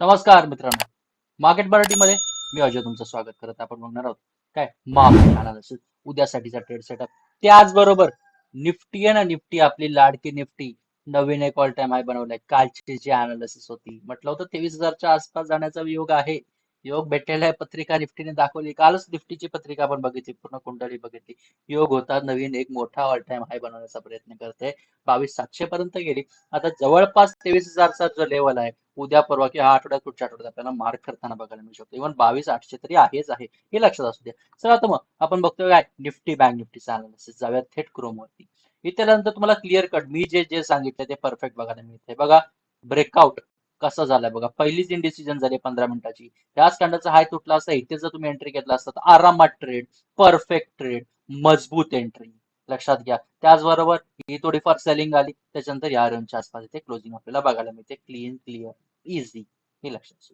नमस्कार मित्रांनो. मार्केट मराठीमध्ये मी अजय तुमचं स्वागत करत आपण बघणार आहोत काय मार्केट अनालिसिस उद्यासाठीचा ट्रेड सेटअप त्याचबरोबर निफ्टी आहे ना निफ्टी आपली लाडकी निफ्टी नवीन एक ऑल टाइम हाय बनवलाय. कालची जी अनालिसिस होती म्हटलं होतं तेवीस हजारच्या आसपास जाण्याचा योग आहे. योग भेटलेला आहे. पत्रिका निफ्टीने दाखवली. कालच निफ्टीची पत्रिका आपण बघितली पूर्ण कुंडली बघितली. योग होता. नवीन एक मोठा ऑल टाइम हाय बनवण्याचा प्रयत्न करते बावीस सातशे पर्यंत गेली. आता जवळपास तेवीस हजारचा जो लेवल आहे उद्या परवा किंवा हा आठवड्यात पुढच्या आठवड्यात आपल्याला मार्क करताना बघायला मिळू शकतो. इव्हन बावीस आठशे तरी आहेच आहे हे लक्षात असू द्या. चला आता मग आपण बघतोय काय? निफ्टी बँक निफ्टीचा अनालिसिस जाऊया थेट क्रोम वरती. इथे नंतर तुम्हाला क्लिअर कट मी जे जे सांगितलं ते परफेक्ट बघायला मिळते बघा ब्रेकआउट कसं झालंय बघा. पहिलीच इंडिसिजन झाली पंधरा मिनिटाची. त्याच कांडाचा हाय तुटला असता इथे जर तुम्ही एंट्री घेतला असता तर आरामात ट्रेड परफेक्ट ट्रेड मजबूत एंट्री लक्षात घ्या. त्याचबरोबर ही थोडीफार सेलिंग आली. त्याच्यानंतर या रेंजच्या आसपास इथे क्लोजिंग आपल्याला बघायला मिळते. क्लीन क्लिअर इझी हे लक्षात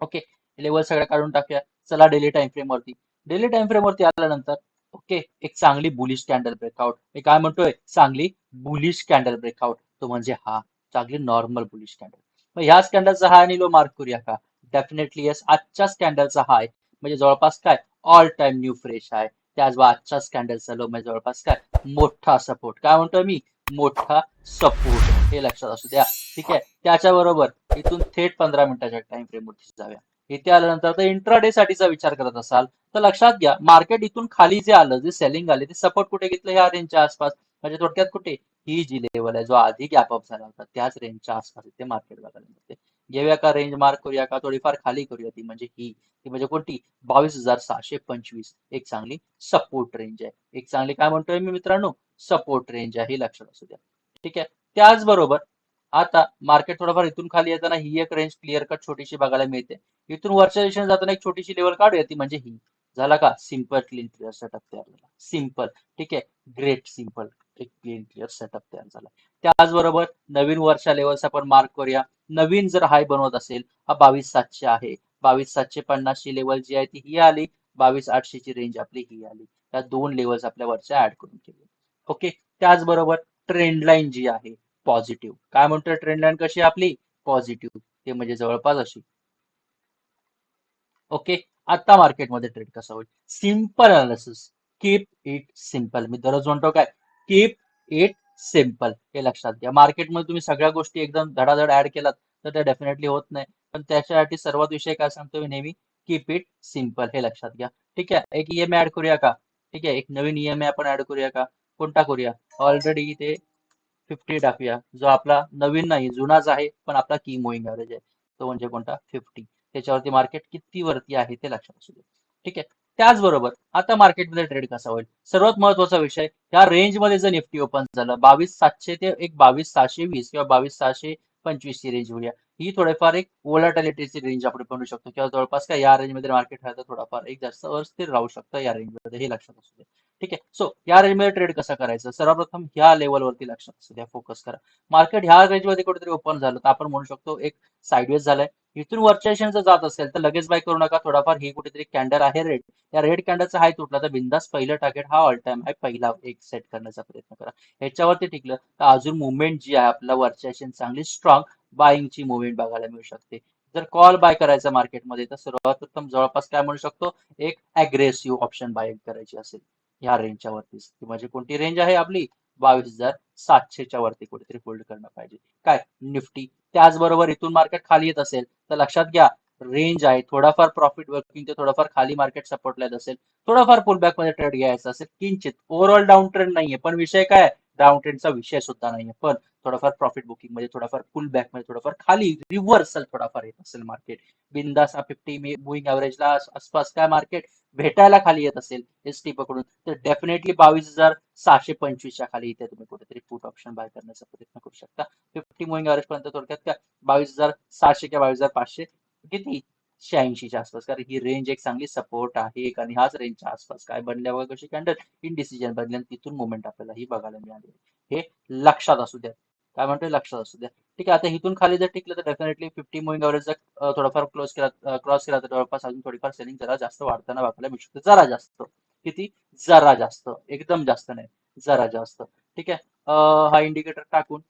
ओके लेवल सगळ्या काढून टाकूया. चला डेली टाइम फ्रेम वरती. डेली टाइम फ्रेम वरती आल्यानंतर ओके एक चांगली बुलिश कॅन्डल ब्रेकआउट मी काय म्हणतोय? चांगली बुलिश कॅन्डल ब्रेकआउट तो म्हणजे हा. चांगली नॉर्मल बुलिश कॅन्डल मग ह्याच कॅन्डलचा हाय आणि लो मार्क करूया का? डेफिनेटली येस आजच्याच कॅन्डलचा हाय म्हणजे जवळपास काय? ऑल टाइम न्यू फ्रेश आहे त्याचबरोबर आजचा कॅन्डलचा चालू म्हणजे जवळपास. काय? मोठा सपोर्ट काय म्हणतोय मी? मोठा सपोर्ट हे लक्षात असू द्या. ठीक आहे? त्याच्याबरोबर इथून थेट पंधरा मिनिटाच्या टाइम फ्रेम वरती जाऊया. इथे आल्यानंतर तर इंट्राडे साठीचा विचार करत असाल तर लक्षात घ्या मार्केट इथून खाली जे आलं जे सेलिंग आले ते सपोर्ट कुठे घेतलं? ह्या रेंजच्या आसपास. म्हणजे थोडक्यात कुठे? ही जी लेवल आहे जो आधी गॅप अप झाला होता त्याच रेंजच्या आसपास इथे मार्केट बघायला मिळते. घेऊया का रेंज मार्क करूया का? थोडीफार खाली करूया ती. म्हणजे ही. ती म्हणजे कोणती? बावीस हजार सहाशे पंचवीस. एक चांगली सपोर्ट रेंज आहे. एक चांगली काय म्हणतोय मी मित्रांनो? सपोर्ट रेंज आहे. हे लक्षात असू द्या. ठीक आहे? त्याचबरोबर आता मार्केट थोडंफार इथून खाली येताना ही एक रेंज क्लिअर कट छोटीशी बघायला मिळते. इथून वरच्या दिशेने जाताना एक छोटीशी लेवल काढूया ती. म्हणजे ही. झाला का? सिंपल क्लीन क्लिअर सेटअप तयार झाला. सिंपल ठीक आहे? ग्रेट सिंपल एक क्लीन क्लिअर सेटअप तयार झाला. त्याचबरोबर नवीन वर्षा लेवल्स आपण मार्क करूया. नवीन जर हाय बनवत असेल हा बावीस सातशे आहे. बावीस सातशे पन्नासची लेवल जी आहे ती ही आली. बावीस आठशेची रेंज आपली ही आली. त्या दोन लेवल्स आपल्या वरच्या ऍड करून केले ओके त्याचबरोबर ट्रेंड लाईन जी आहे पॉझिटिव्ह काय म्हणतोय ट्रेंड लाईन कशी आपली? पॉझिटिव्ह ते म्हणजे जवळपास अशी. ओके आता मार्केटमध्ये ट्रेड कसा होईल? Simple analysis keep it simple मी दररोज म्हणतो काय? कीप इट सिंपल हे लक्षात घ्या. मार्केटमध्ये तुम्ही सगळ्या गोष्टी एकदम धडाधड ऍड केलात तर ते डेफिनेटली होत नाही. पण त्याच्यासाठी सर्वात विषय काय सांगतो मी नेहमी? कीप इट सिंपल हे लक्षात घ्या. ठीक आहे एक ईएमआय ऍड करूया का? ठीक आहे एक नवीन ईएमआय आपण ऍड करूया का? कोणता करूया? ऑलरेडी इथे फिफ्टी टाकूया. जो आपला नवीन नाही जुनाच आहे पण आपला की मोईंग ऍव्हरेज आहे. तो म्हणजे कोणता? फिफ्टी त्याच्यावरती मार्केट किती वरती आहे ते लक्षात असू दे. ठीक आहे त्याचबरोबर आता मार्केटमध्ये ट्रेड कसा होईल? सर्वात महत्त्वाचा विषय ह्या रेंजमध्ये जर निफ्टी ओपन झालं बावीस सातशे ते एक बावीस सहाशे वीस किंवा बावीस सहाशे पंचवीस ची रेंज होऊया ही थोडेफार एक ओलाटॅलिटीची रेंज आपण बनवू शकतो किंवा जवळपास काय या रेंजमध्ये मार्केट राहतं थोडाफार एक जास्त अस्थिर राहू शकतं या रेंजमध्ये हे लक्षात असू दे. ठीक आहे? सो या रेंजमध्ये ट्रेड कसं करायचं? सर्वप्रथम ह्या लेवलवरती लक्षात असू द्या फोकस करा. मार्केट ह्या रेंजमध्ये कुठेतरी ओपन झालं तर आपण म्हणू शकतो एक साईडवेज झालाय. इथून वरच्या दिशेने जर जात असेल तर लगेच बाय करू नका. थोडाफार ही कुठेतरी कॅन्डल आहे रेड या रेड कॅन्डलचा हाय तुटला तर बिंदास पहिलं टार्गेट हा ऑल टाइम हाय पहिला एक सेट करण्याचा प्रयत्न करा. ह्याच्यावरती टिकलं तर अजून मुवमेंट जी आहे आपल्या वरच्या दिशेने चांगली स्ट्रॉंग बाईंगची मुवमेंट बघायला मिळू शकते. जर कॉल बाय करायचा मार्केटमध्ये तर सर्वात उत्तम जवळपास काय म्हणू शकतो? एक अग्रेसिव्ह ऑप्शन बाय करायची असेल या रेंजच्या वरतीच. म्हणजे कोणती रेंज आहे आपली? बावीस हजार सातशेच्या वरती कुठेतरी होल्ड करणं पाहिजे. काय? निफ्टी. त्याचबरोबर इथून मार्केट खाली येत असेल तर लक्षात घ्या रेंज आहे. थोडाफार प्रॉफिट वर्किंग ते थोडाफार खाली मार्केट सपोर्टला येत असेल. थोडाफार पुलबॅकमध्ये ट्रेड घ्यायचा असेल किंचित. ओव्हरऑल डाऊन ट्रेंड नाहीये. पण विषय काय डाऊन ट्रेंडचा विषय सुद्धा नाहीये. पण थोडाफार प्रॉफिट बुकिंगमध्ये थोडाफार पुल बॅकमध्ये थोडाफार खाली रिव्हर्सल थोडाफार येत असेल मार्केट बिंदास फिफ्टी मुईंग ऍव्हरेजला आसपास काय मार्केट भेटायला खाली येत असेल एस टी पकडून तर डेफिनेटली बावीस हजार सहाशे पंचवीसच्या खाली इथे तुम्ही कुठेतरी पुट ऑप्शन बाय करण्याचा प्रयत्न करू शकता. फिफ्टी मुईंग ऍव्हरेज पर्यंत थोडक्यात काय? बावीस हजार सहाशे किंवा बावीस हजार पाचशे किती? शहाऐंशीच्या आसपास. कारण ही रेंज एक चांगली सपोर्ट आहे. आणि ह्याच रेंजच्या आसपास काय बनल्यावर कशी कॅन्डल इनडिसिजन बनल्या तिथून मुवमेंट आपल्याला ही बघायला मिळाली. हे लक्षात असू द्या. काय म्हणतोय? लक्षात असू द्या. ठीक आहे आता इथून खाली जर टिकलं तर डेफिनेटली फिफ्टी मुविंग ॲव्हरेज जर थोडाफार क्लोज केला क्रॉस केला तर जवळपास अजून थोडीफार सेलिंग जरा जास्त वाढताना बघायला मिळू शकते. जरा जास्त. किती? जरा जास्त. एकदम जास्त नाही. जरा जास्त. ठीक आहे? हा इंडिकेटर टाकून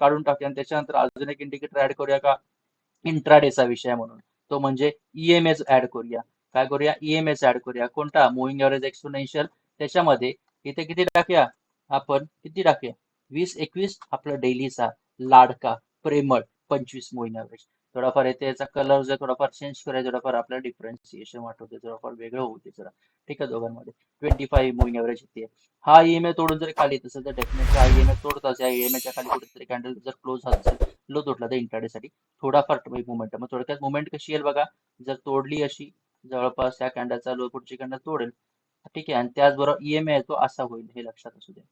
काढून टाकूया. आणि त्याच्यानंतर अजून एक इंडिकेटर ऍड करूया का? इंट्राडेचा विषय म्हणून. तो म्हणजे ईएमएस ऍड करूया. काय करूया? ईएमएस ऍड करूया. कोणता? मुव्हिंग एव्हरेज एक्सपोनेन्शियल त्याच्यामध्ये इथे किती टाकूया? आपण किती टाकूया? वीस एकवीस आपला डेलीचा लाडका प्रेमळ पंचवीस मुव्हिंग एव्हरेज थोडाफार येते याचा कलर जर थोडाफार चेंज करायचा थोडाफार आपल्याला डिफरन्सिएशन वाटवते थोडाफार वेगळं होते जरा. ठीक आहे दोघांमध्ये. ट्वेंटी फाईव्ह मुव्हिंग एव्हरेज येते. हा ईएमए तोडून जर खाली येत असेल तर डेफिनेटली हा ईएमए तोडताच. या ईएमएच्या खाली कुठेतरी कॅन्डल जर क्लोज झाला असेल लो तुटला तर इंटरडेसाठी थोडाफार मुवमेंट मग थोडक्यात मुवमेंट कशी येईल बघा. जर तोडली अशी जवळपास या कॅन्डलचा लो पुढची कॅन्डल तोडेल. ठीक आहे. आणि त्याचबरोबर ईएमए आहे तो असा होईल हे लक्षात असू द्या.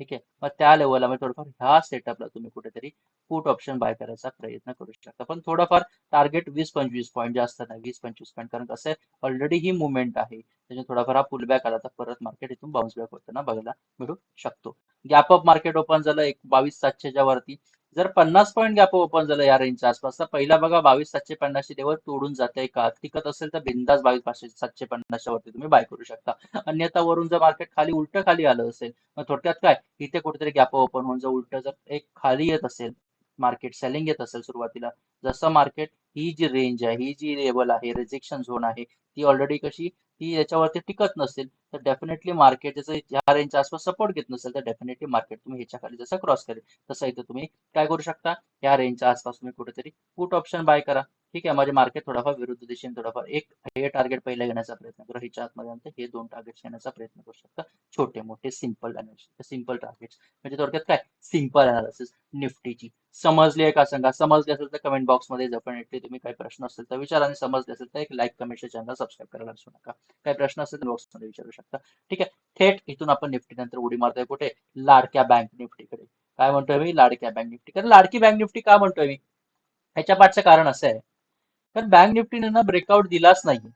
ठीक आहे? मग त्या लेवलला म्हणजे थोडंफार ह्या सेटअपला तुम्ही कुठेतरी पुट ऑप्शन बाय करायचा प्रयत्न करू शकता. पण थोडंफार टार्गेट वीस पंचवीस पॉईंट जास्त नाही वीस पंचवीस पॉईंट कारण कसं आहे ऑलरेडी ही मुवमेंट आहे. त्याच्यात थोडाफार हा पुलबॅक आला तर परत मार्केट इथून बाउन्स बॅक होताना बघायला मिळू शकतो. गॅप अप मार्केट ओपन झालं एक बावीस सातशेच्या वरती. जर पन्नास पॉईंट गॅप ओपन झालं या रेंजच्या आसपास तर पहिला बघा बावीस सातशे पन्नासशे लेवल तोडून जाते का? टिकत असेल तर बिंदास बावीस पाचशे सातशे पन्नासच्या वरती तुम्ही बाय करू शकता. अन्यथा वरून जर मार्केट खाली उलट खाली आलं असेल मग थोडक्यात काय? इथे कुठेतरी गॅप ओपन होऊन जर उलट जर एक खाली येत असेल मार्केट सेलिंग येत असेल सुरुवातीला जसं मार्केट ही जी रेंज आहे ही जी लेवल आहे रिजेक्शन झोन आहे ती ऑलरेडी कशी? ती याच्यावरती टिकत नसेल. तर डेफिनेटली मार्केट जसं या रेंजच्या आसपास सपोर्ट घेत नसेल तर डेफिनेटली मार्केट तुम्ही ह्याच्या खाली जसं क्रॉस करेल तसं इथं तुम्ही काय करू शकता. या रेंजच्या आसपास तुम्ही कुठेतरी पुट ऑप्शन बाय करा. ठीक आहे माझे मार्केट थोडाफार विरुद्ध दिशेने थोडाफार एक हे टार्गेट पहिला घेण्याचा प्रयत्न करा. ह्याच्या आतमध्ये नंतर हे दोन टार्गेट घेण्याचा प्रयत्न करू शकता. छोटे मोठे सिंपल सिंपल टार्गेट्स म्हणजे थोडक्यात काय? सिंपल अनालिसिस निफ्टीची. समजली आहे का सांगा? समजली असेल तर कमेंट बॉक्समध्ये डेफिनेटली तुम्ही काही प्रश्न असेल तर विचारा. आणि समजले असेल तर एक लाईक कमेंटच्या चॅनल सबस्क्राईब करायला विसरू नका. काही प्रश्न असेल तर बॉक्समध्ये विचारू शकता. ठीक आहे? थेट इथून आपण निफ्टी नंतर उडी मारतोय कुठे? लाडक्या बँक निफ्टीकडे. काय म्हणतोय मी? लाडक्या बँक निफ्टी. कारण लाडकी बँक निफ्टी का म्हणतोय मी? ह्याच्या पाठचं कारण असं आहे. कारण बँक निफ्टीने ना ब्रेकआउट दिलाच नाहीये.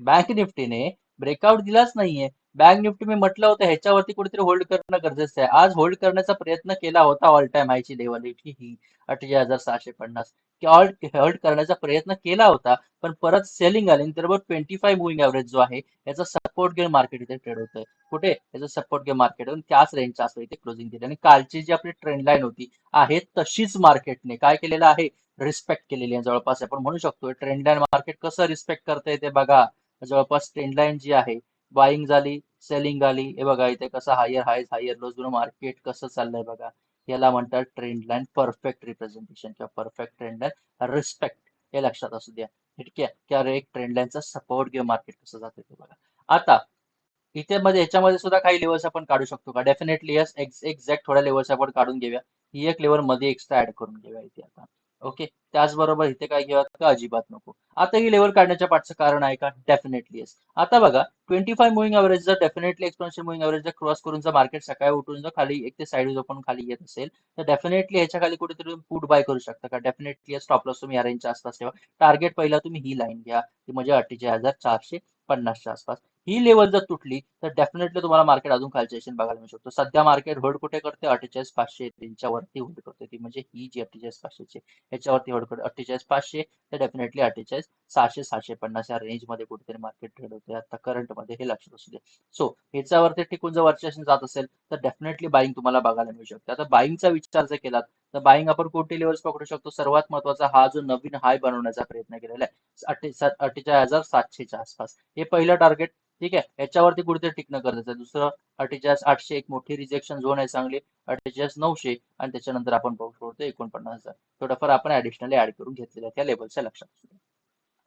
बँक निफ्टीने ब्रेकआउट दिलाच नाहीये. बँक निफ्टी मी म्हटलं होतं ह्याच्यावरती कुठेतरी होल्ड करणं गरजेचं आहे. आज होल्ड करण्याचा प्रयत्न केला होता ऑल टाइम हायची लेवल ही अठ्ठेचाळीस हजार सहाशे पन्नास. होल्ड करण्याचा प्रयत्न केला होता पण परत सेलिंग आली तर ट्वेंटी फाईव्ह मुव्हिंग ॲव्हरेज जो आहे याचा सपोर्ट गेम मार्केट इथे ट्रेड होतंय. कुठे? याचा सपोर्ट गेम मार्केट त्याच रेंजच्या असतो इथे क्लोजिंग दिली आणि कालची जी आपली ट्रेंड लाईन होती आहे तशीच मार्केटने काय केलेलं आहे? रिस्पेक्ट केलेली आहे. जवळपास आपण म्हणू शकतो ट्रेंड लाईन मार्केट कसं रिस्पेक्ट करतंय ते बघा. जवळपास ट्रेंड लाईन जी आहे बाईंग झाली सेलिंग आली. हे बघा इथे कसं हायर हायस हायर लोज मार्केट कसं चाललंय बघा. याला म्हणतात ट्रेंड लाईन परफेक्ट रिप्रेझेंटेशन किंवा परफेक्ट ट्रेंड लाईन रिस्पेक्ट हे लक्षात असू द्या. ठीक आहे? किंवा एक ट्रेंड लाईनचा सपोर्ट घेऊन मार्केट कसं जाते ते बघा. आता इथे मध्ये याच्यामध्ये सुद्धा काही लेवल्स आपण काढू शकतो का? डेफिनेटली यस एक्झॅक्ट थोड्या लेवल्स आपण काढून घेऊया. ही एक लेवलमध्ये एक्स्ट्रा ऍड करून घेऊया इथे आता. ओके त्याचबरोबर इथे काय घेऊयात? का अजिबात नको. आता ही लेवल काढण्याच्या पाठचं कारण आहे का? डेफिनेटली येस आता बघा ट्वेंटी फाईव्ह मुव्हिंग ॲव्हरेज जर डेफिनेटली एक्सपोनेन्शियल मुव्हिंग ॲव्हरेज जर क्रॉस करून जर मार्केट सकाळी उठून जर खाली एक ते साईड ओपन खाली येत असेल तर डेफिनेटली ह्याच्या खाली कुठेतरी पुट बाय करू शकता का? डेफिनेटली स्टॉप लॉस तुम्ही या रेंजच्या आसपास ठेवा. टार्गेट पहिला तुम्ही ही लाईन घ्या. ती म्हणजे अठ्ठेचाळीस हजार चारशे पन्नासच्या आसपास. ही लेवल जर तुटली तर डेफिनेटली तुम्हाला मार्केट अजून खालच्या दिशेने बघायला मिळू शकतो. सध्या मार्केट होल्ड कुठे करते? अठ्ठेचाळीस पाचशे त्यांच्यावरती होल्ड करते. ती म्हणजे ही जी अठ्ठेचाळीस पाचशेची याच्यावरती होल्ड करते. अठ्ठेचाळीस पाचशे तर डेफिनेटली अठ्ठेचाळीस सहाशे सहाशे पन्नास या रेंजमध्ये कुठेतरी मार्केट ट्रेड होते. आता करंटमध्ये हे लक्षात असू दे. सो ह्याच्यावरती टिकून जर वरच्या जात असेल तर डेफिनेटली बाईंग तुम्हाला बघायला मिळू शकते. आता बाईंगचा विचार जर केलात तर बाईंग आपण कोणते लेवल्स पकडू शकतो? सर्वात महत्त्वाचा हा जो नवीन हाय बनवण्याचा प्रयत्न केलेला आहे. अठ्ठेचाळीस हजार सातशेच्या आसपास. हे पहिलं टार्गेट ठीक आहे? याच्यावरती कुठेतरी टिकणं गरजेचं आहे दुसरं अठ्ठेचाळीस आठशे एक मोठी रिजेक्शन झोन आहे चांगली. अठ्ठेचाळीस नऊशे आणि त्याच्यानंतर आपण बघू शकतो एकोणपन्नास हजार. थोडंफार आपण ऍडिशनली ऍड करून घेतलेलं त्या लेवलच्या लक्षात.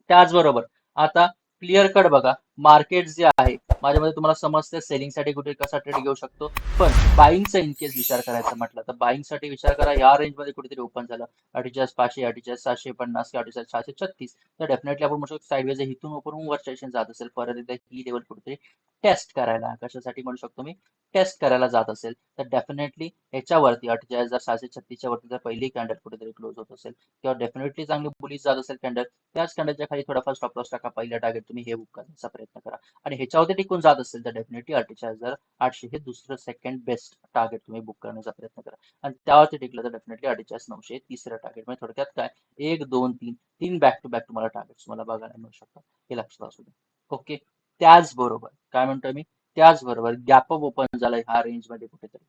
त्याचबरोबर आता क्लिअर कट बघा. मार्केट जे आहे माझ्यामध्ये तुम्हाला समजते सेलिंगसाठी कुठे कसा ट्रेड घेऊ शकतो. पण बाईंगचा इन केस विचार करायचा म्हटलं तर बाईंगसाठी विचार करा. या रेंजमध्ये कुठेतरी ओपन झालं. अठ्ठेचाळीस पाचशे अठ्ठेचाळीस सहाशे पन्नास किंवा अठ्ठेचाळीस सहाशे छत्तीस. तर डेफिनेटली आपण म्हणू शकतो साईडवेज इथून ओपन वरच्या जात असेल. परत एकदा ही लेवल कुठेतरी टेस्ट करायला. कशासाठी म्हणू शकतो मी? टेस्ट करायला जात असेल. तर डेफिनेटली ह्याच्यावरती अठ्ठेचाळीस हजार सहाशे छत्तीसच्या वरती जर पहिली कॅन्डल कुठेतरी क्लोज होत असेल किंवा डेफिनेटली चांगली बुलिश जात असेल कॅन्डल त्याच कॅन्डलच्या खाली थोडाफार स्टॉप लॉस टाका. पहिला टार्गेट तुम्ही हे बुक करण्याचा प्रयत्न करा. आणि ह्याच्यावरती टिकून जात असेल तर डेफिनेटली अठ्ठेचाळीस हजार आठशे हे दुसरं सेकंड बेस्ट टार्गेट तुम्ही बुक करण्याचा प्रयत्न करा. आणि त्यावरती टिकलं तर डेफिनेटली अठ्ठेचाळीस नऊशे तिसरं टार्गेट म्हणजे थोडक्यात काय? एक दोन तीन तीन बॅक टू बॅक तुम्हाला टार्गेट तुम्हाला बघायला मिळू शकतात. हे लक्षात असू द्या. ओके त्याचबरोबर काय म्हणतोय मी? त्याचबरोबर गॅप अप ओपन झालाय ह्या रेंजमध्ये कुठेतरी.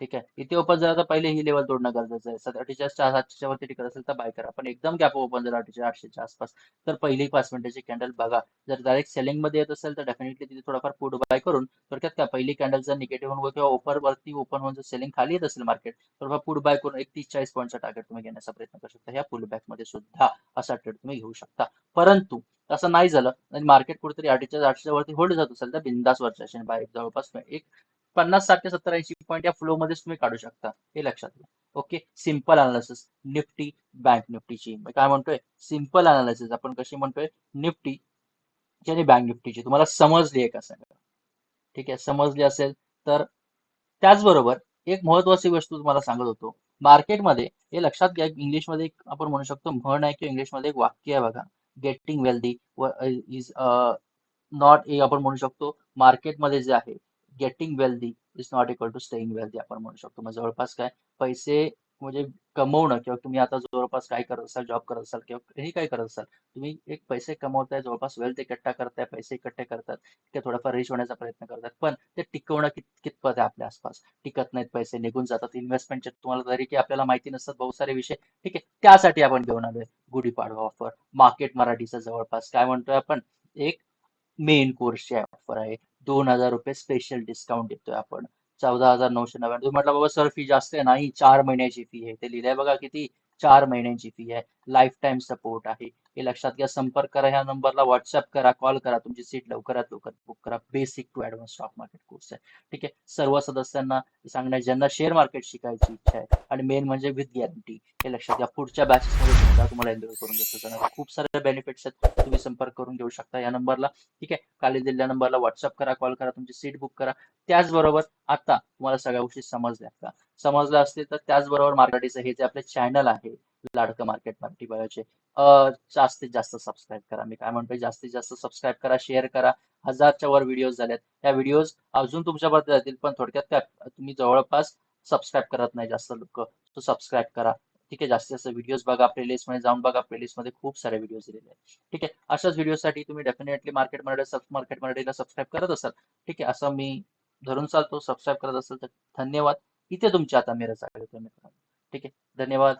ठीक आहे. इथे ओपन झाला तर पहिले ही लेवल तोडणं गरजेचं आहे. सर अठ्ठेचाळीस सातशेच्या वरती टिकत असेल तर बाय करा. पण एकदम गॅप ओपन झाला अठ्ठेचाळीस आठशेच्या आसपास. तर पहिली पाच मिनिटाची कॅन्डल बघा. जर डायरेक्ट सेलिंगमध्ये येत असेल तर डेफिनेटली तिथे थोडाफार पुट बाय करून थोडक्यात का पहिली कॅन्डल जर निगेटिव्ह होऊन किंवा ओपर वरती ओपन होऊन जर सेलिंग खाली येत असेल मार्केट थोडंफार पुट बाय करून एक तीस चाळीस पॉईंटचा टार्गेट तुम्ही घेण्याचा प्रयत्न करू शकता. ह्या पुल बॅकमध्ये सुद्धा असा ट्रेड तुम्ही घेऊ शकता. परंतु असं नाही झालं आणि मार्केट कुठेतरी अठ्ठेचाळीस आठशेच्या वरती होल्ड जात असेल तर बिंदास वरच्या बाय जवळपास एक पन्नास साठ ते सत्तर ऐंशी पॉईंट या फ्लो मध्येच तुम्ही काढू शकता. हे लक्षात घ्या okay simple analysis Nifty bank निफ्टीची काय म्हणतोय? सिंपल अनालिसिस आपण कशी म्हणतोय? निफ्टी आणि बँक निफ्टीची तुम्हाला समजली आहे का सांगा ठीक आहे? समजली असेल तर त्याचबरोबर एक महत्वाची वस्तू तुम्हाला सांगत होतो. मार्केटमध्ये हे लक्षात घ्या इंग्लिशमध्ये एक आपण म्हणू शकतो म्हण आहे किंवा इंग्लिशमध्ये एक वाक्य आहे बघा. Getting wealthy is not a आपण म्हणू शकतो मार्केटमध्ये जे आहे getting wealthy is not equal to staying wealthy आपण म्हणू शकतो. मग जवळपास काय? पैसे म्हणजे कमवणं किंवा तुम्ही आता जवळपास काय करत असाल जॉब करत असाल किंवा हे काय करत असाल तुम्ही एक पैसे कमवताय जवळपास वेल्थ इकट्ठा करताय पैसे इकट्ठे करतात ते थोडाफार रिच होण्याचा प्रयत्न करतात पण ते टिकवणं कित कितपत आहे आपल्या आसपास? टिकत नाहीत पैसे निघून जातात. इन्व्हेस्टमेंटचे तुम्हाला तरी की आपल्याला माहिती नसतात बहुत सारे विषय. ठीक आहे त्यासाठी आपण घेऊन आलोय. गुढीपाडवा ऑफर मार्केट मराठीचा जवळपास. काय म्हणतोय आपण? एक मेन कोर्सची ऑफर आहे. दोन हजार रुपये स्पेशल डिस्काउंट देतोय आपण. चौदा हजार नऊशे नव्याण्णव. तुम्ही म्हटलं बाबा सर फी जास्त आहे. नाही चार महिन्याची फी आहे. ते लिहिलंय बघा किती? चार महिन्यांची फी आहे. लाईफ टाईम सपोर्ट आहे. हे लक्षात घ्या. संपर्क करा ह्या नंबरला. व्हॉट्सअप करा. कॉल करा. तुमची सीट लवकरात लवकर बुक करा. Basic to advance stock market course आहे. ठीक आहे? सर्व सदस्यांना सांगण्यात ज्यांना शेअर मार्केट शिकायची इच्छा आहे आणि मेन म्हणजे विथ गॅरंटी हे लक्षात घ्या. पुढच्या बॅचेस मध्ये सुद्धा तुम्हाला एन्जॉय करून घेतलं खूप सारे बेनिफिट्स आहेत. तुम्ही संपर्क करून घेऊ शकता या नंबरला. ठीक आहे? खाली दिलेल्या नंबरला व्हॉट्सअप करा. कॉल करा. तुमची सीट बुक करा. त्याचबरोबर आता तुम्हाला सगळ्या गोष्टी समजल्या का? समजल्या असतील तर त्याचबरोबर मार्केटीचं हे जे आपले चॅनल आहे लाडकं मार्केट मराठी बघायचे. जास्तीत जास्त सबस्क्राईब करा. मी काय म्हणतोय जास्तीत जास्त सबस्क्राईब करा शेअर करा. हजारच्या वर व्हिडिओज झाल्यात. त्या व्हिडिओज अजून तुमच्यापर्यंत जातील पण थोडक्यात काय तुम्ही जवळपास सबस्क्राईब करत नाही जास्त लोक. सो सबस्क्राईब करा. ठीक आहे जास्तीत जास्त व्हिडिओज बघा प्लेलिस्टमध्ये जाऊन बघा. प्लेलिस्टमध्ये खूप सारे व्हिडिओज दिलेले आहेत. ठीक आहे अशाच व्हिडिओसाठी तुम्ही डेफिनेटली मार्केट मराठी सब मार्केट मराठीला सबस्क्राईब करत असाल. ठीक आहे असं मी धरून चालतो. सबस्क्राईब करत असेल तर धन्यवाद. इथे तुमच्या आता मी रजा करतो मित्रांनो. ठीक आहे धन्यवाद.